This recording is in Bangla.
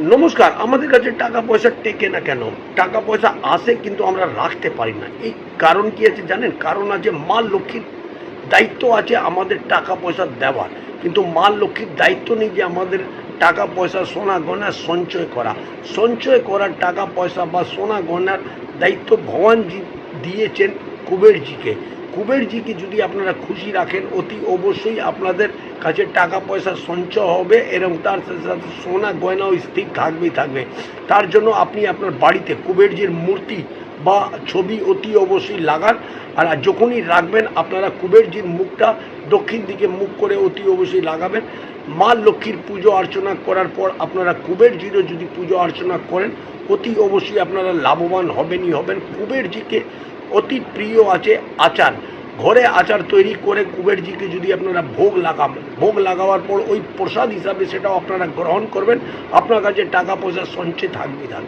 নমস্কার, আমাদের কাছে টাকা পয়সা টেকে না কেন? টাকা পয়সা আসে কিন্তু আমরা রাখতে পারি না। এই কারণ কি আছে জানেন? কারণ আছে মা লক্ষ্মীর দায়িত্ব আছে আমাদের টাকা পয়সা দেওয়ার। কিন্তু মা লক্ষ্মীর দায়িত্ব নেই যে আমাদের টাকা পয়সা সোনা গয়না সঞ্চয় করা। সঞ্চয় করার টাকা পয়সা বা সোনা গয়নার দায়িত্ব ভগবানজি দিয়েছেন। কুবেরজিকে। কুবেরজিকে যদি আপনারা খুশি রাখেন, অতি অবশ্যই আপনাদের কাছে টাকা পয়সা সঞ্চয় হবে এবং তার সাথে সোনা গয়নাও স্থির থাকবেই থাকবে। তার জন্য আপনি আপনার বাড়িতে কুবেরজির মূর্তি বা ছবি অতি অবশ্যই লাগান। আর যখনই রাখবেন, আপনারা কুবেরজির মুখটা দক্ষিণ দিকে মুখ করে অতি অবশ্যই লাগাবেন। মা লক্ষ্মীর পুজো অর্চনা করার পর আপনারা কুবেরজিরও যদি পুজো অর্চনা করেন, অতি অবশ্যই আপনারা লাভবান হবেনই হবেন। কুবেরজিকে অতি প্রিয় আছে আচার। ঘরে আচার তৈরি করে কুবেরজিকে যদি আপনারা ভোগ লাগাবেন ভোগ লাগাবার পর ওই প্রসাদ হিসাবে সেটাও আপনারা গ্রহণ করবেন। আপনার কাছে টাকা পয়সা সঞ্চয় থাকবে থাকবে